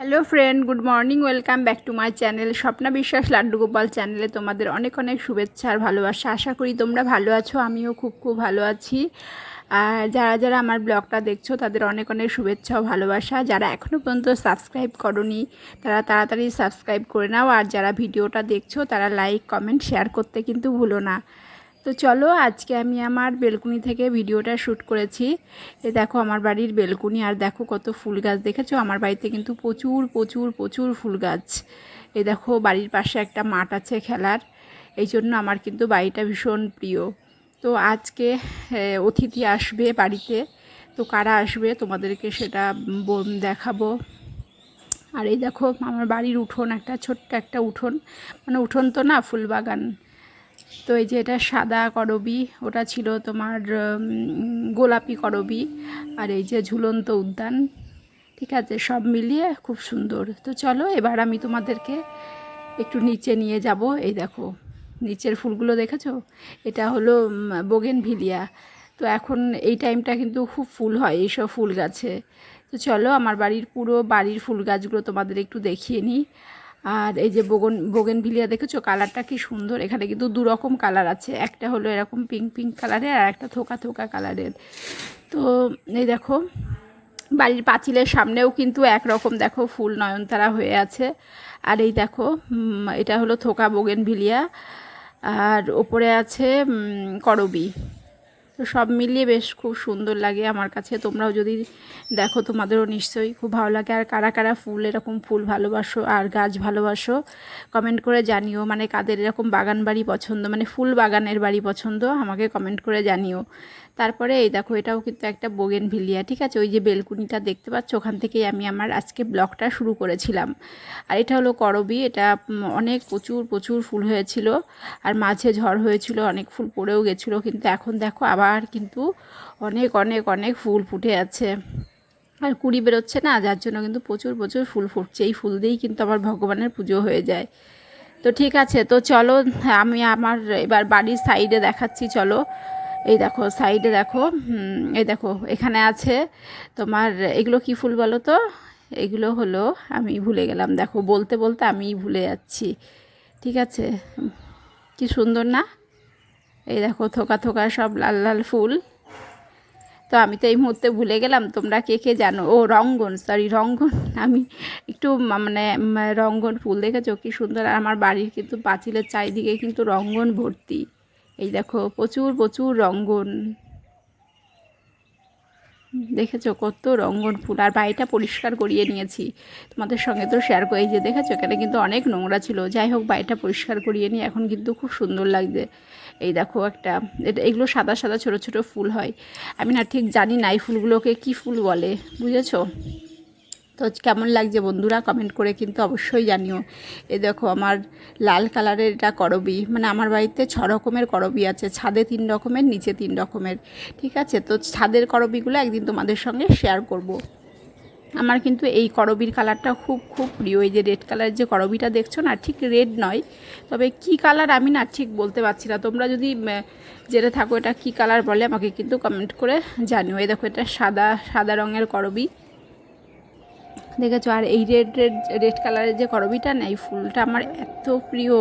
Hello friend good morning welcome back to my channel Swapna Biswas Laddu Gopal চ্যানেলে তোমাদের অনেক অনেক শুভেচ্ছা আর ভালোবাসা। আশা করি তোমরা ভালো আছো, আমিও খুব খুব ভালো আছি। আর যারা যারা আমার ব্লগটা দেখছ, তাদের অনেক অনেক শুভেচ্ছা ও ভালোবাসা। যারা এখনও পর্যন্ত সাবস্ক্রাইব করনি, তারা তাড়াতাড়ি সাবস্ক্রাইব করে নাও। আর যারা ভিডিওটা দেখছ, তারা লাইক কমেন্ট শেয়ার করতে কিন্তু ভুলো না। তো চলো আজকে আমি আমার বেলকুনি থেকে ভিডিওটা শ্যুট করেছি। এ দেখো আমার বাড়ির বেলকুনি, আর দেখো কত ফুল গাছ দেখেছ? আমার বাড়িতে কিন্তু প্রচুর প্রচুর প্রচুর ফুল গাছ। এ দেখো বাড়ির পাশে একটা মাঠ আছে খেলার, এই জন্য আমার কিন্তু বাড়িটা ভীষণ প্রিয়। তো আজকে অতিথি আসবে বাড়িতে। তো কারা আসবে তোমাদেরকে সেটা দেখাবো। আর এই দেখো আমার বাড়ির উঠোন, একটা ছোট্ট একটা উঠোন। মানে উঠোন তো না, ফুল বাগান। তো এই যে এটা সাদা করবি ওটা ছিল তোমার গোলাপি করবি আর এই যে ঝুলন্ত উদ্যান, ঠিক আছে? সব মিলিয়ে খুব সুন্দর। তো চলো, এবার আমি তোমাদেরকে একটু নিচে নিয়ে যাব। এই দেখো, নিচের ফুলগুলো দেখেছ? এটা হলো বোগেন ভিলিয়া তো এখন এই টাইমটা কিন্তু খুব ফুল হয় এইসব ফুল গাছে। তো চলো, আমার বাড়ির পুরো বাড়ির ফুল গাছগুলো তোমাদের একটু দেখিয়ে নিই। আর এই যে বোগন বোগেন ভিলিয়া দেখেছ? কালারটা কি সুন্দর। এখানে কিন্তু দু রকম কালার আছে। একটা হলো এরকম পিঙ্ক পিঙ্ক কালারের আর একটা থোকা থোকা কালারের। তো এই দেখো, বাড়ির পাঁচিলের সামনেও কিন্তু একরকম দেখো ফুল নয়নতারা হয়ে আছে। আর এই দেখো এটা হলো থোকা বোগেন ভিলিয়া আর ওপরে আছে করবি। তো সব মিলিয়ে বেশ খুব সুন্দর লাগে আমার কাছে। তোমরাও যদি দেখো, তোমাদেরও নিশ্চয়ই খুব ভালো লাগে। আর কারা কারা ফুল, এরকম ফুল ভালোবাসো আর গাছ ভালোবাসো কমেন্ট করে জানিও। মানে কাদের এরকম বাগান বাড়ি পছন্দ মানে ফুল বাগানের বাড়ি পছন্দ, আমাকে কমেন্ট করে জানিও। তারপরে এই দেখো, এটাও কিন্তু একটা বোগেন ভিলিয়া, ঠিক আছে? ওই যে বেলকুনিটা দেখতে পাচ্ছ, ওখান থেকেই আমি আমার আজকে ব্লগটা শুরু করেছিলাম। আর এটা হলো করবি, এটা অনেক প্রচুর প্রচুর ফুল হয়েছিল। আর মাঝে ঝড় হয়েছিল, অনেক ফুল পড়েও গেছিল, কিন্তু এখন দেখো আবার কিন্তু অনেক অনেক অনেক ফুল ফুটে আছে। আর কুড়ি বেরোচ্ছে না, যার জন্য কিন্তু প্রচুর প্রচুর ফুল ফুটছে। এই ফুল দিয়েই কিন্তু আমার ভগবানের পুজো হয়ে যায়। তো ঠিক আছে, তো চলো, আমি আমার এবার বাড়ির সাইডে দেখাচ্ছি, চলো। এই দেখো সাইডে দেখো এই দেখো, এখানে আছে তোমার, এগুলো কি ফুল বলো তো? এগুলো হলো, আমি ভুলে গেলাম, দেখো, বলতে বলতে আমিই ভুলে যাচ্ছি, ঠিক আছে? কি সুন্দর না? এই দেখো, থোকা থোকা সব লাল লাল ফুল। তো আমি তো এই মুহূর্তে ভুলে গেলাম, তোমরা কে কে জানো? ও, রঙ্গন সরি রঙ্গন, আমি একটু মানে রঙ্গন ফুল দেখেছ? কি সুন্দর, আর আমার বাড়ির কিন্তু পাঁচিলের চারিদিকে কিন্তু রঙ্গন ভর্তি। এই দেখো, প্রচুর প্রচুর রঙ্গন। দেখেছ কত রঙ্গন ফুল? আর বাড়িটা পরিষ্কার করিয়ে নিয়েছি। তোমাদের সঙ্গে তো শেয়ার করে যে দেখেছ, এখানে কিন্তু অনেক নোংরা ছিল। যাই হোক, বাড়িটা পরিষ্কার করিয়ে নিয়ে এখন কিন্তু খুব সুন্দর লাগছে। এই দেখো একটা, এটা, এগুলো সাদা সাদা ছোট ছোট ফুল হয়। আমি না ঠিক জানি না এই ফুলগুলোকে কি ফুল বলে, বুঝেছ? তো কেমন লাগছে বন্ধুরা? কমেন্ট করে কিন্তু অবশ্যই জানিও। এ দেখো, আমার লাল কালারের এটা করবি। মানে আমার বাড়িতে ছ রকমের করবি আছে। ছাদে তিন রকমের, নিচে তিন রকমের। ঠিক আছে? তো ছাদের করবিগুলো একদিন তোমাদের সঙ্গে শেয়ার করব। আমার কিন্তু এই করবির কালারটা খুব খুব প্রিয়। এই যে রেড কালারের যে করবিটা দেখছ না, ঠিক রেড নয়। তবে কি কালার আমি না ঠিক বলতে পারছি না। তোমরা যদি জেনে থাকো এটা কি কালার বলে, আমাকে কিন্তু কমেন্ট করে জানিও। এই দেখো, এটা সাদা সাদা রঙের করবি। দেখেছ? আর এই রেড রেড রেড কালারের যে করবিটা না, এই ফুলটা আমার এত প্রিয়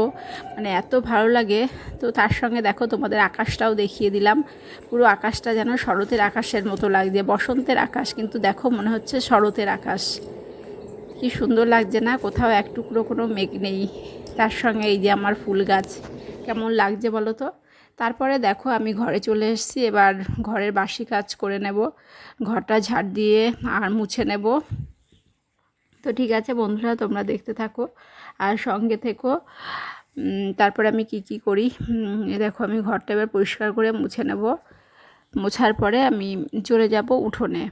মানে এত ভালো লাগে। তো তার সঙ্গে দেখো, তোমাদের আকাশটাও দেখিয়ে দিলাম। পুরো আকাশটা যেন শরতের আকাশের মতো লাগছে, বসন্তের আকাশ। কিন্তু দেখো, মনে হচ্ছে শরতের আকাশ। কি সুন্দর লাগছে না? কোথাও এক টুকরো কোনো মেঘ নেই। তার সঙ্গে এই যে আমার ফুল গাছ, কেমন লাগছে বলো তো? তারপরে দেখো, আমি ঘরে চলে এসেছি। এবার ঘরের বাসি কাজ করে নেব। ঘরটা ঝাড় দিয়ে আর মুছে নেব। তো ঠিক আছে বন্ধুরা, তোমরা দেখতে থাকো আর সঙ্গে থেকো। তারপর আমি কি কি করি? দেখো আমি ঘরটা এবার পরিষ্কার করে মুছে নেব। মোছার পরে আমি চলে যাব উঠোনে।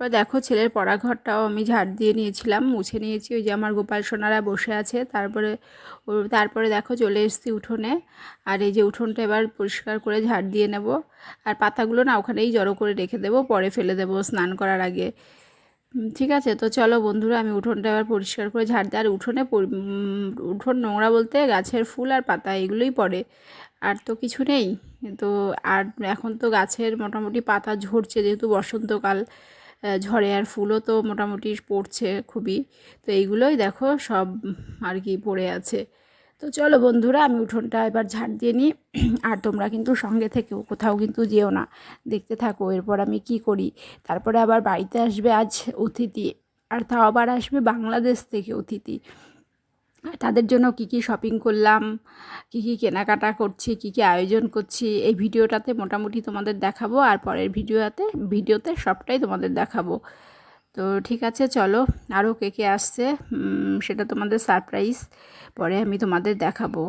তারপর দেখো ছেলের পড়াঘরটাও আমি ঝাড় দিয়ে নিয়েছিলাম, মুছে নিয়েছি। ওই যে আমার গোপাল সোনারা বসে আছে, তারপরে তারপরে দেখো চলে এসেছি উঠোনে। আর এই যে উঠোনটা এবার পরিষ্কার করে ঝাড় দিয়ে নেব। আর পাতাগুলো না ওখানেই জড়ো করে রেখে দেবো, পরে ফেলে দেবো স্নান করার আগে। ঠিক আছে? তো চলো বন্ধুরা, আমি উঠোনটা এবার পরিষ্কার করে ঝাড় দিই আর উঠোনে উঠোন নোংরা বলতে গাছের ফুল আর পাতা এগুলোই পড়ে। আর তো কিছু নেই। তো আর এখন তো গাছের মোটামুটি পাতা ঝরছে যেহেতু বসন্তকাল। ঝড়ে আর ফুলও তো মোটামুটি পড়ছে খুবই। তো এইগুলোই দেখো সব আর কি পড়ে আছে। তো চলো বন্ধুরা, আমি উঠোনটা এবার ঝাড় দিয়ে নিই। আর তোমরা কিন্তু সঙ্গে থেকেও কোথাও কিন্তু যেও না। দেখতে থাকো, এরপর আমি কি করি? তারপরে আবার বাড়িতে আসবে আজ অতিথি। আর তাও আবার আসবে বাংলাদেশ থেকে অতিথি। তাদের জন্য কি কি শপিং করলাম, কি কি কেনাকাটা করছি, কি কি আয়োজন করছি, এই ভিডিওটাতে মোটামুটি তোমাদের দেখাবো আর পরের ভিডিওতে ভিডিওতে সবটাই তোমাদের দেখাবো। তো ঠিক আছে, চলো আরও কে কে আসছে সেটা তোমাদের সারপ্রাইজ পরে আমি তোমাদের দেখাবো।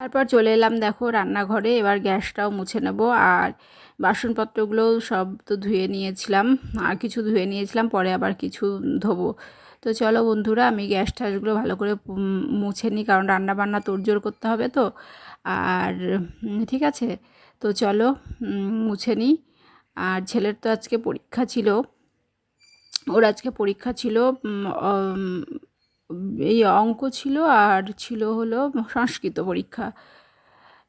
তারপর চলে এলাম দেখো রান্নাঘরে, এবার গ্যাসটাও মুছে নেব। আর বাসনপত্রগুলোও সব তো ধুয়ে নিয়েছিলাম, আর কিছু ধুয়ে নিয়েছিলাম, পরে আবার কিছু ধোবো। তো চলো বন্ধুরা, আমি গ্যাস ট্যাসগুলো ভালো করে মুছে নিই, কারণ রান্না বান্না তোড়জোড় করতে হবে তো। আর ঠিক আছে, তো চলো মুছে নিই। আর ছেলের তো আজকে পরীক্ষা ছিল, ওর আজকে পরীক্ষা ছিল এই অঙ্ক ছিল আর ছিল হলো সংস্কৃত পরীক্ষা।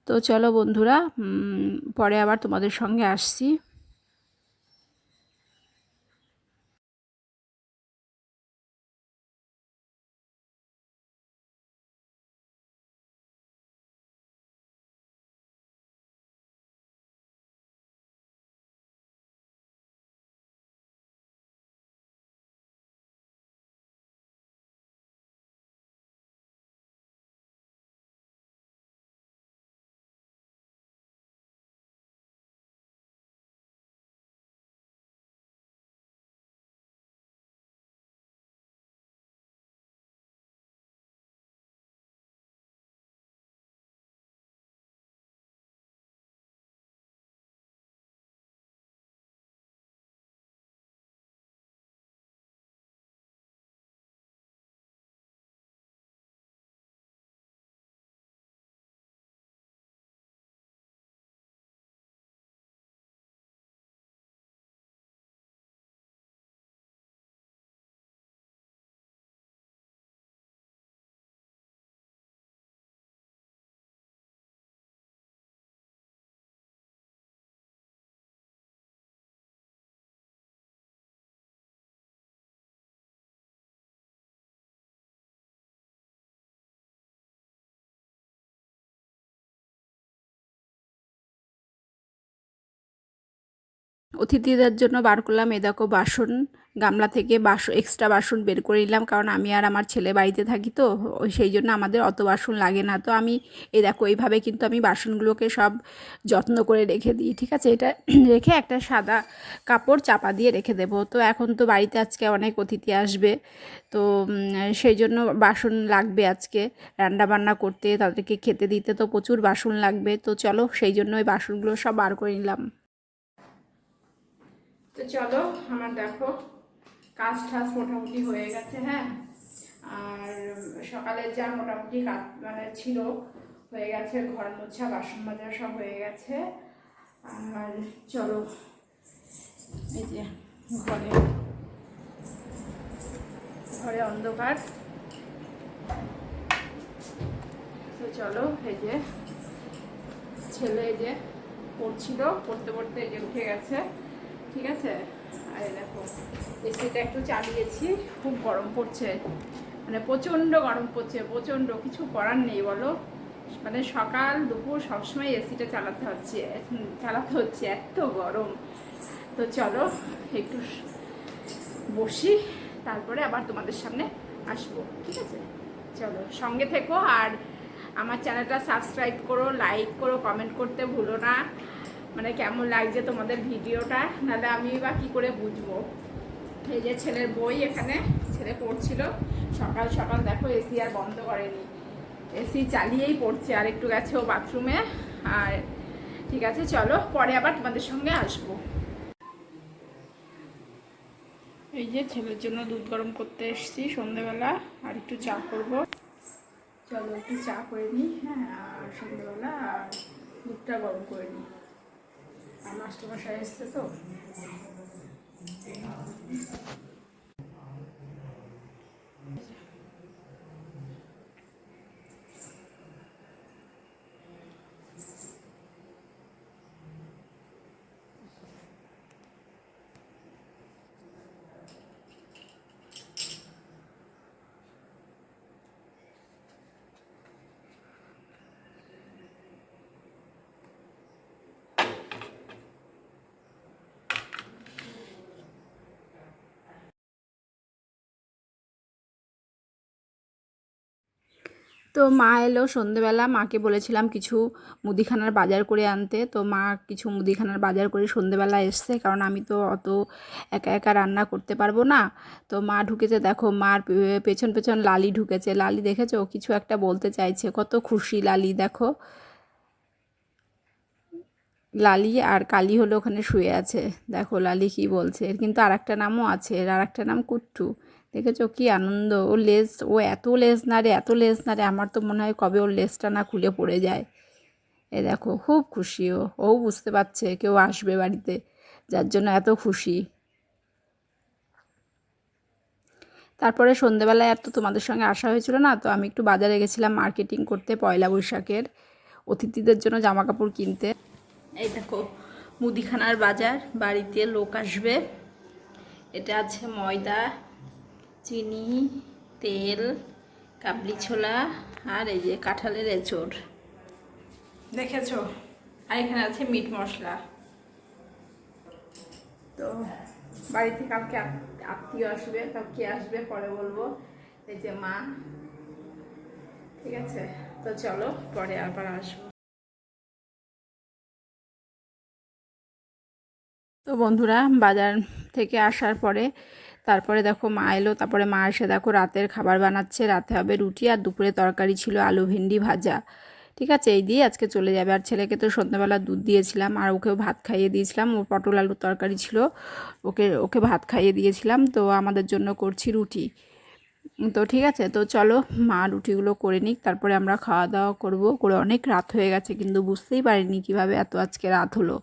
তো চলো বন্ধুরা পরে আবার তোমাদের সঙ্গে আসছি। অতিথিদের জন্য বার করলাম। এ দেখো বাসন, গামলা থেকে বাসন এক্সট্রা বাসন বের করে নিলাম। কারণ আমি আর আমার ছেলে বাড়িতে থাকি তো সেই জন্য আমাদের অত বাসন লাগে না। তো আমি এই দেখো এইভাবে কিন্তু আমি বাসনগুলোকে সব যত্ন করে রেখে দিই, ঠিক আছে? এটা রেখে একটা সাদা কাপড় চাপা দিয়ে রেখে দেবো। তো এখন তো বাড়িতে আজকে অনেক অতিথি আসবে। তো সেই জন্য বাসন লাগবে আজকে রান্না বান্না করতে, তাদেরকে খেতে দিতে তো প্রচুর বাসন লাগবে। তো চলো সেই জন্য ওই বাসনগুলো সব বার করে নিলাম। তো চলো, আমার দেখো, কাজ টাজ মোটামুটি হয়ে গেছে হ্যাঁ? আর সকালে যা মোটামুটি কাজ মানে ছিল, হয়ে গেছে, ঘর মোছা, বাসন মাজা সব হয়ে গেছে। আর চলো, এই যে ঘরে ঘরে অন্ধকার। তো চলো, এই যে ছেলে এই যে পড়ছিল, পড়তে পড়তে এই যে উঠে গেছে। ঠিক আছে? আর দেখো এসিটা একটু চালিয়েছি, খুব গরম পড়ছে। মানে প্রচণ্ড গরম পড়ছে, প্রচণ্ড, কিছু করার নেই বলো। মানে সকাল, দুপুর, সবসময় এসিটা চালাতে হচ্ছে চালাতে হচ্ছে, এত গরম। তো চলো, একটু বসি, তারপরে আবার তোমাদের সামনে আসব, ঠিক আছে? চলো, সঙ্গে থেকো, আর আমার চ্যানেলটা সাবস্ক্রাইব করো, লাইক করো, কমেন্ট করতে ভুলো না। মানে কেমন লাগছে তোমাদের ভিডিওটা? নাহলে আমি বা কী করে বুঝব? এই যে ছেলের বই এখানে, ছেলে পড়ছিল। সকাল সকাল দেখো এসি আর বন্ধ করেনি। এসি চালিয়েই পড়ছে, আর একটু গেছে ও বাথরুমে। আর ঠিক আছে, চলো পরে আবার তোমাদের সঙ্গে আসব। এই যে ছেলের জন্য দুধ গরম করতে এসছি সন্ধেবেলা, আর একটু চা করব। চলো একটু চা করে নিই হ্যাঁ আর সন্ধেবেলা দুধটা গরম করে নিই। আর মাস্টারমশাই এসছে তো তো মা এলো সন্ধেবেলা, মাকে বলেছিলাম কিছু মুদিখানার বাজার করে আনতে। তো মা কিছু মুদিখানার বাজার করে সন্ধেবেলা এসছে, কারণ আমি তো অত একা একা রান্না করতে পারব না। তো মা ঢুকেছে, দেখো মার পেছন পেছন লালি ঢুকেছে। লালি দেখেছ? কিছু একটা বলতে চাইছে। কত খুশি লালি, দেখো। লালি আর কালি হলো ওখানে শুয়ে আছে। দেখো লালি কি বলছে। এর কিন্তু আর একটা নামও আছে। এর আর একটা নাম কুট্টু। দেখেছ কি আনন্দ? ও লেজ, ও এত লেজ নাড়ে এত লেজ রে, আমার তো মনে হয় কবে ওর লেজটা না খুলে পড়ে যায়। এ দেখো, খুব খুশি ও ও বুঝতে পারছে কেউ আসবে বাড়িতে, যার জন্য এত খুশি। তারপরে সন্ধেবেলায় আর তো তোমাদের সঙ্গে আসা হয়েছিল না, তো আমি একটু বাজারে গেছিলাম মার্কেটিং করতে পয়লা বৈশাখের, অতিথিদের জন্য জামা কাপড় কিনতে। এই দেখো, মুদিখানার বাজার, বাড়িতে লোক আসবে। এটা আছে ময়দা চিনি, তেল, কাবলি ছোলা আর এই যে কাঁঠালের এঁচড়। দেখেছ? আর এখানে আছে মিট মশলা। তো বাড়িতে কালকে আত্মীয় আসবে, কালকে আসবে, পরে বলব। এই যে মা। ঠিক আছে? তো চলো, পরে আবার আসব। তো বন্ধুরা, বাজার থেকে আসার পরে তারপরে দেখো মা এলো, তারপরে মা এসে দেখো রাতের খাবার বানাচ্ছে। রাতে হবে রুটি আর দুপুরে তরকারি ছিল আলু ভেন্ডি ভাজা। ঠিক আছে, এই দিয়ে আজকে চলে যাবে। আর ছেলেকে তো সন্ধ্যাবেলা দুধ দিয়েছিলাম আর ওকেও ভাত খাইয়ে দিয়েছিলাম। ওর পটল আলুর তরকারি ছিল, ওকে ওকে ভাত খাইয়ে দিয়েছিলাম। তো আমাদের জন্য করছি রুটি। তো ঠিক আছে, তো চলো মা রুটিগুলো করে নিক, তারপরে আমরা খাওয়া দাওয়া করব। করে অনেক রাত হয়ে গেছে, কিন্তু বুঝতেই পারিনি কীভাবে এত আজকে রাত হলো।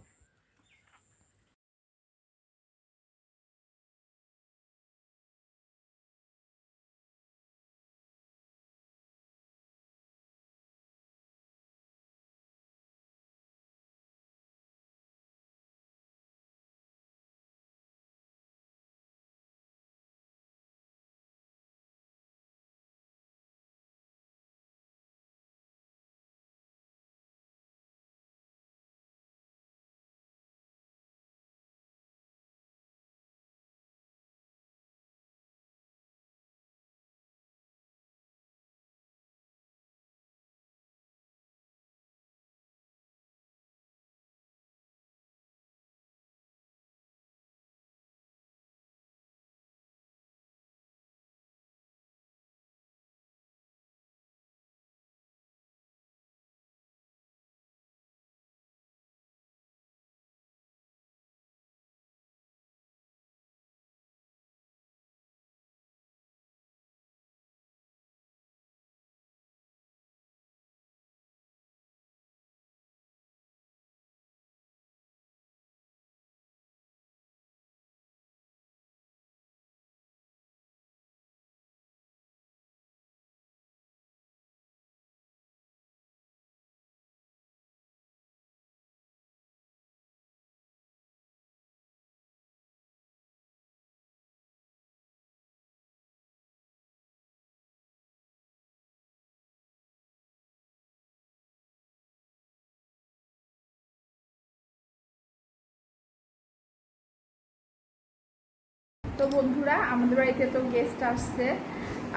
বন্ধুরা, আমাদের বাড়িতে তো গেস্ট আসছে।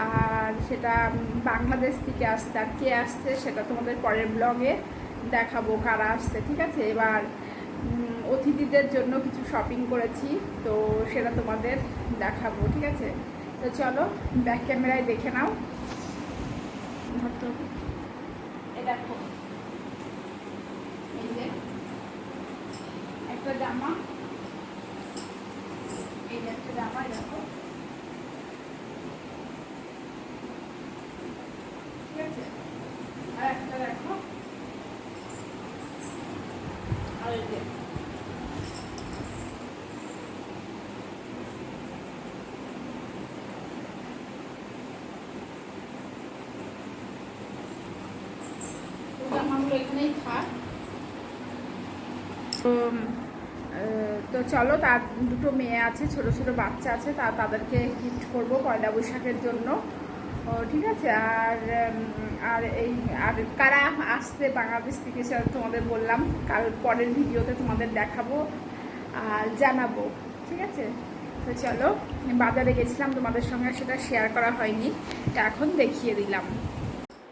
আর সেটা বাংলাদেশ থেকে আসছে। আর কে আসছে সেটা তোমাদের পরের ব্লগে দেখাবো কারা আসছে, ঠিক আছে? এবার অতিথিদের জন্য কিছু শপিং করেছি, তো সেটা তোমাদের দেখাবো, ঠিক আছে? তো চলো ব্যাক ক্যামেরায় দেখে নাও। ধরতে দেখো। একটা জামা এই যে একটা জামা এই দেখো ঠিক আছে আর একটা দেখো আর এই যে তো জামাগুলো এখানেই থাক তো আহ, তো চলো, তার দুটো মেয়ে আছে, ছোট ছোট বাচ্চা আছে, তা তাদেরকে গিফট করব পয়লা বৈশাখের জন্য। ঠিক আছে? আর আর এই, আর কারা আসছে বাংলাদেশ থেকে সেটা তোমাদের বললাম। কাল পরের ভিডিওতে তোমাদের দেখাবো আর জানাব। ঠিক আছে? তো চলো বাজারে গেছিলাম, তোমাদের সঙ্গে সেটা শেয়ার করা হয়নি। তা এখন দেখিয়ে দিলাম।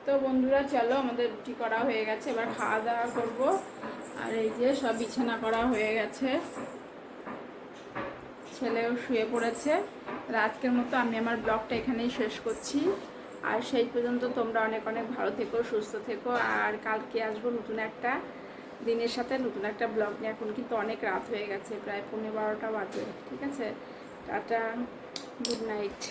তো বন্ধুরা, চলো, আমাদের রুটি করা হয়ে গেছে। এবার খাওয়া দাওয়া করব। আর এই যে সব বিছানা করা হয়ে গেছে। ছেলেও শুয়ে পড়েছে। আর আজকের মতো আমি আমার ব্লগটা এখানেই শেষ করছি। আর সেই পর্যন্ত তোমরা অনেক অনেক ভালো থেকো, সুস্থ থেকো। আর কালকে আসব নতুন একটা দিনের সাথে, নতুন একটা ব্লগ নিয়ে। এখন কিন্তু অনেক রাত হয়ে গেছে, প্রায় পনেরো বারোটা বাজে, ঠিক আছে? Tata, good night.